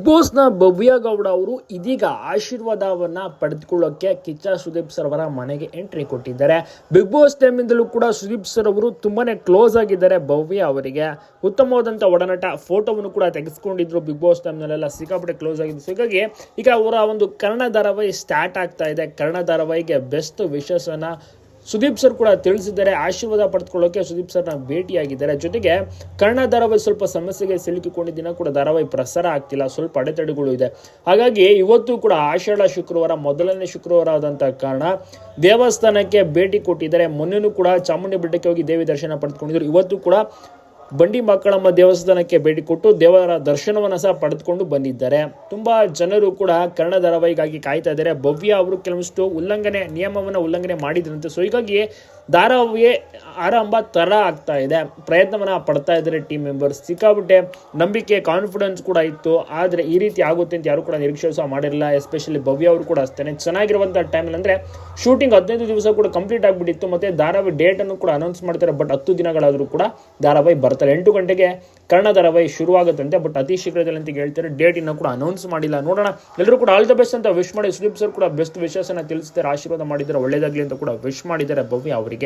Big ಬಾಸ್ನ ಭವ್ಯ ಗೌಡ ಅವರು ಇದೀಗ ಆಶೀರ್ವಾದವನ್ನು ಪಡೆದುಕೊಳ್ಳೋಕೆ ಕಿಚ್ಚ ಸುದೀಪ್ ಸರ್ ಅವರ ಮನೆಗೆ ಎಂಟ್ರಿ ಕೊಟ್ಟಿದ್ದಾರೆ. ಬಿಗ್ ಬಾಸ್ ಟೈಮಿಂದಲೂ ಕೂಡ ಸುದೀಪ್ ಸರ್ ಅವರು ತುಂಬಾ ಕ್ಲೋಸ್ ಆಗಿದ್ದಾರೆ ಭವ್ಯ ಅವರಿಗೆ. ಉತ್ತಮವಾದಂಥ ಒಡನಾಟ ಫೋಟೋವನ್ನು ಕೂಡ ತೆಗೆಸ್ಕೊಂಡಿದ್ರು ಬಿಗ್ ಬಾಸ್ ಟೈಮ್ನಲ್ಲೆಲ್ಲ, ಸಿಕ್ಕಾಪಟ್ಟೆ ಕ್ಲೋಸ್ ಆಗಿದ್ರು. ಹೀಗಾಗಿ ಈಗ ಅವರ ಒಂದು ಕನ್ನಡ ಧಾರಾವಾಹಿ ಸ್ಟಾರ್ಟ್ ಆಗ್ತಾ ಇದೆ. ಕನ್ನಡ ಧಾರಾವಾಹಿಗೆ ಬೆಸ್ಟ್ ವಿಶೇಷನ ಸುದೀಪ್ ಸರ್ ಕೂಡ ತಿಳಿಸಿದ್ದಾರೆ, ಆಶೀರ್ವಾದ ಪಡೆದುಕೊಳ್ಳೋಕೆ ಸುದೀಪ್ ಸರ್ನ ಭೇಟಿಯಾಗಿದ್ದಾರೆ. ಜೊತೆಗೆ ಕನ್ನಡ ಧಾರಾವಾಹಿ ಸ್ವಲ್ಪ ಸಮಸ್ಯೆಗೆ ಸಿಲುಕಿಕೊಂಡಿದ್ದಿನ ಕೂಡ ಧಾರಾವಾಹಿ ಪ್ರಸಾರ ಆಗ್ತಿಲ್ಲ, ಸ್ವಲ್ಪ ಅಡೆತಡೆಗಳು ಇದೆ. ಹಾಗಾಗಿ ಇವತ್ತು ಕೂಡ ಆಷಾಢ ಶುಕ್ರವಾರ ಮೊದಲನೇ ಶುಕ್ರವಾರ ಆದಂಥ ಕಾರಣ ದೇವಸ್ಥಾನಕ್ಕೆ ಭೇಟಿ ಕೊಟ್ಟಿದ್ದಾರೆ. ಮೊನ್ನೆನೂ ಕೂಡ ಚಾಮುಂಡಿ ಬೆಟ್ಟಕ್ಕೆ ಹೋಗಿ ದೇವಿ ದರ್ಶನ ಪಡೆದುಕೊಂಡಿದ್ರು. ಇವತ್ತು ಕೂಡ ಬಂಡಿ ಮಕ್ಕಳಮ್ಮ ದೇವಸ್ಥಾನಕ್ಕೆ ಭೇಟಿ ಕೊಟ್ಟು ದೇವರ ದರ್ಶನವನ್ನು ಸಹ ಪಡೆದುಕೊಂಡು ಬಂದಿದ್ದಾರೆ. ತುಂಬಾ ಜನರು ಕೂಡ ಕನ್ನಡ ಧಾರಾವಾಹಿಗಾಗಿ ಕಾಯ್ತಾ ಇದ್ದಾರೆ. ಭವ್ಯ ಅವರು ಕೆಲವಷ್ಟು ಉಲ್ಲಂಘನೆ ನಿಯಮವನ್ನು ಉಲ್ಲಂಘನೆ ಮಾಡಿದ್ರಂತೆ. ಸೊ ಹೀಗಾಗಿ ಧಾರಾವಾಹಿ ಆರಂಭ ತರ ಆಗ್ತಾ ಇದೆ. ಪ್ರಯತ್ನವನ್ನ ಪಡ್ತಾ ಇದ್ದಾರೆ ಟೀಮ್ ಮೆಂಬರ್ಸ್ ಸಿಕ್ಕಾಬಿಟ್ಟೆ ನಂಬಿಕೆ ಕಾನ್ಫಿಡೆನ್ಸ್ ಕೂಡ ಇತ್ತು. ಆದರೆ ಈ ರೀತಿ ಆಗುತ್ತೆ ಅಂತ ಯಾರು ಕೂಡ ನಿರೀಕ್ಷೆ ಸಹ ಮಾಡಿರಲಿಲ್ಲ. ಎಸ್ಪೆಷಲಿ ಭವ್ಯ ಅವರು ಕೂಡ ಅಷ್ಟೇ ಚೆನ್ನಾಗಿರುವಂಥ ಟೈಮಲ್ಲಿ ಅಂದರೆ ಶೂಟಿಂಗ್ ಹದಿನೈದು ದಿವಸ ಕೂಡ ಕಂಪ್ಲೀಟ್ ಆಗಿಬಿಟ್ಟಿತ್ತು. ಮತ್ತು ಧಾರಾವಾಹಿ ಡೇಟನ್ನು ಕೂಡ ಅನೌನ್ಸ್ ಮಾಡ್ತಾರೆ. ಬಟ್ ಹತ್ತು ದಿನಗಳಾದರೂ ಕೂಡ ಧಾರಾವಾಹಿ ಬರ್ತಾರೆ ಎಂಟು ಗಂಟೆಗೆ ಕನ್ನಡ ಧಾರಾವಾಹಿ ಶುರುವಾಗುತ್ತಂತೆ. ಬಟ್ ಅತಿ ಶೀಘ್ರದಲ್ಲಿ ಅಂತ ಹೇಳ್ತಾರೆ ಡೇಟ್ ಇನ್ನೂ ಕೂಡ ಅನೌನ್ಸ್ ಮಾಡಿಲ್ಲ. ನೋಡೋಣ. ಎಲ್ಲರೂ ಕೂಡ ಆಲ್ ದ ಬೆಸ್ಟ್ ಅಂತ ವಿಶ್ ಮಾಡಿ. ಸುದೀಪ್ ಸರ್ ಕೂಡ ಬೆಸ್ಟ್ ವಿಶೇಷನ ತಿಳಿಸ್ತಾರೆ, ಆಶೀರ್ವಾದ ಮಾಡಿದ್ದಾರೆ, ಒಳ್ಳೇದಾಗಲಿ ಅಂತ ಕೂಡ ವಿಶ್ ಮಾಡಿದ್ದಾರೆ ಭವ್ಯ ಅವರಿಗೆ.